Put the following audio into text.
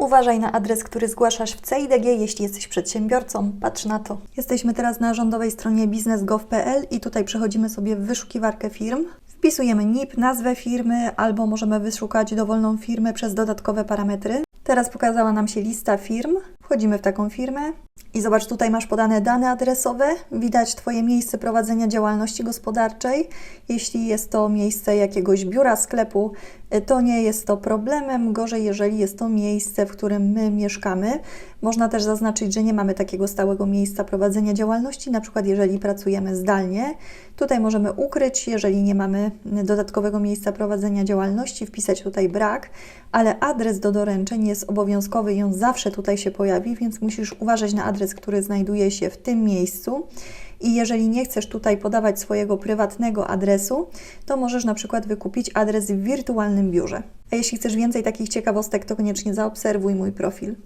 Uważaj na adres, który zgłaszasz w CIDG, jeśli jesteś przedsiębiorcą. Patrz na to. Jesteśmy teraz na rządowej stronie biznes.gov.pl i tutaj przechodzimy sobie w wyszukiwarkę firm. Wpisujemy NIP, nazwę firmy, albo możemy wyszukać dowolną firmę przez dodatkowe parametry. Teraz pokazała nam się lista firm. Wchodzimy w taką firmę i zobacz, tutaj masz podane dane adresowe. Widać Twoje miejsce prowadzenia działalności gospodarczej. Jeśli jest to miejsce jakiegoś biura, sklepu, y, to nie jest to problemem. Gorzej, jeżeli jest to miejsce, w którym my mieszkamy. Można też zaznaczyć, że nie mamy takiego stałego miejsca prowadzenia działalności, na przykład jeżeli pracujemy zdalnie. Tutaj możemy ukryć, jeżeli nie mamy dodatkowego miejsca prowadzenia działalności, wpisać tutaj brak, ale adres do doręczeń jest obowiązkowy i on zawsze tutaj się pojawi, więc musisz uważać na adres, który znajduje się w tym miejscu. I jeżeli nie chcesz tutaj podawać swojego prywatnego adresu, to możesz na przykład wykupić adres w wirtualnym biurze. A jeśli chcesz więcej takich ciekawostek, to koniecznie zaobserwuj mój profil.